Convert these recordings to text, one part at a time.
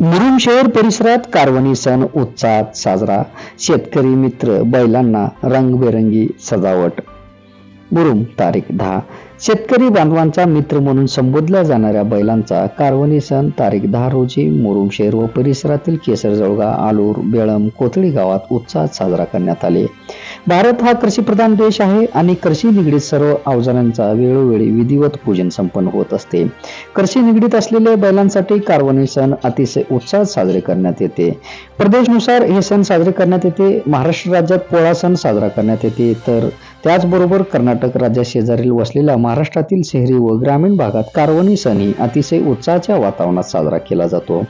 मुरुम शहर परिसरात कारवणी सण उत्साहात साजरा. शेतकरी मित्र बैलांना रंगबेरंगी सजावट. मुरुम तारीख दहा. शेतकरी बांधवांचा मित्र म्हणून संबोधल्या जाणाऱ्या बैलांचा कारवणी सण तारीख दहा रोजी मुरुम शहर व परिसरातील केसर जळगा आलूर बेळम कोथळी गावात उत्साहात साजरा करण्यात आले. भारत हा कृषीप्रधान देश आहे आणि कृषी निगडीत सर्व अवजारांचा वेळोवेळी विधिवत पूजन संपन्न होत असते. कृषी निगडीत असलेल्या बैलांसाठी कार्वणी सण अतिशय उत्साहात साजरे करण्यात येते. प्रदेशनुसार हे सण साजरे करण्यात येते. महाराष्ट्र राज्यात पोळा सण साजरा करण्यात येते. तर त्याचबरोबर कर्नाटक राज्याशेजारील वसलेल्या महाराष्ट्रातील शहरी व ग्रामीण भागात कारवणी सण ही अतिशय उत्साहाच्या वातावरणात साजरा केला जातो.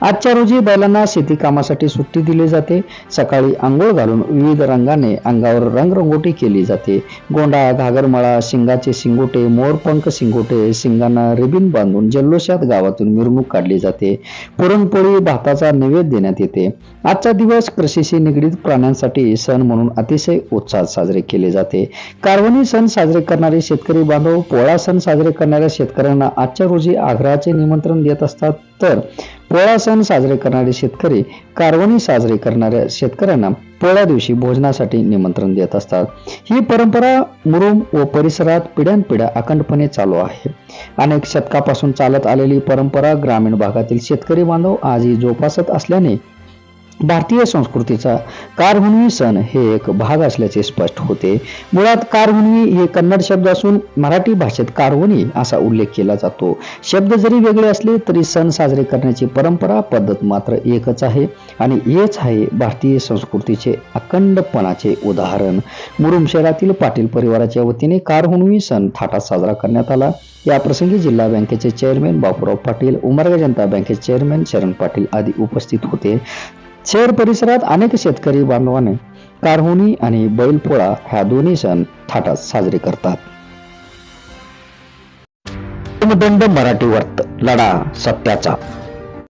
आजच्या रोजी बैलांना शेती कामासाठी सुट्टी दिली जाते. सकाळी आंघोळ घालून विविध रंगाने अंगावर रंगरंगोटी केली जाते. गोंडा घागरमळा शिंगाचे शिंगोटे मोरपंख शिंगोटे शिंगांना रिबीन बांधून जल्लोषात गावातून मिरवणूक काढली जाते. पुरणपोळी भाताचा नैवेद्य देण्यात येते. आजचा दिवस कृषीशी निगडीत प्राण्यांसाठी सण म्हणून अतिशय उत्साहात साजरे केले जाते. कारवणी सण साजरे करणारे शेतकरी बांधव पोळा सण साजरे करणाऱ्या शेतकऱ्यांना आजच्या रोजी आग्रहाचे निमंत्रण देत असतात. तर पोळा सण साजरे करणारे शेतकरी कारवणी साजरे करणाऱ्या शेतकऱ्यांना पोळ्या दिवशी भोजनासाठी निमंत्रण देत असतात. ही परंपरा मुरुम व परिसरात पिढ्यानपिढ्या अखंडपणे चालू आहे. अनेक शतकापासून चालत आलेली परंपरा ग्रामीण भागातील शेतकरी बांधव आजही जोपासत असल्याने भारतीय संस्कृतीचा कारहुणवी सण हे एक भाग असल्याचे स्पष्ट होते. मुळात कारहुणवी हे कन्नड शब्द असून मराठी भाषेत कारहुनी असा उल्लेख केला जातो. शब्द जरी वेगळे असले तरी सण साजरे करण्याची परंपरा पद्धत मात्र एकच आहे आणि हेच आहे भारतीय संस्कृतीचे अखंडपणाचे उदाहरण. मुरुम शहरातील पाटील परिवाराच्या वतीने कारहुणवी सण थाटात साजरा करण्यात आला. या प्रसंगी जिल्हा बँकेचे चेअरमॅन बापूराव पाटील उमरगा जनता बँकेचे चेअरमॅन शरण पाटील आदी उपस्थित होते. शहर परिसरात अनेक शेतकरी बांधवाने कारहुनी आणि बैलपोळा ह्या दोन्ही सण थाटात साजरे करतात. दंड मराठी वर्त लढा सत्याचा.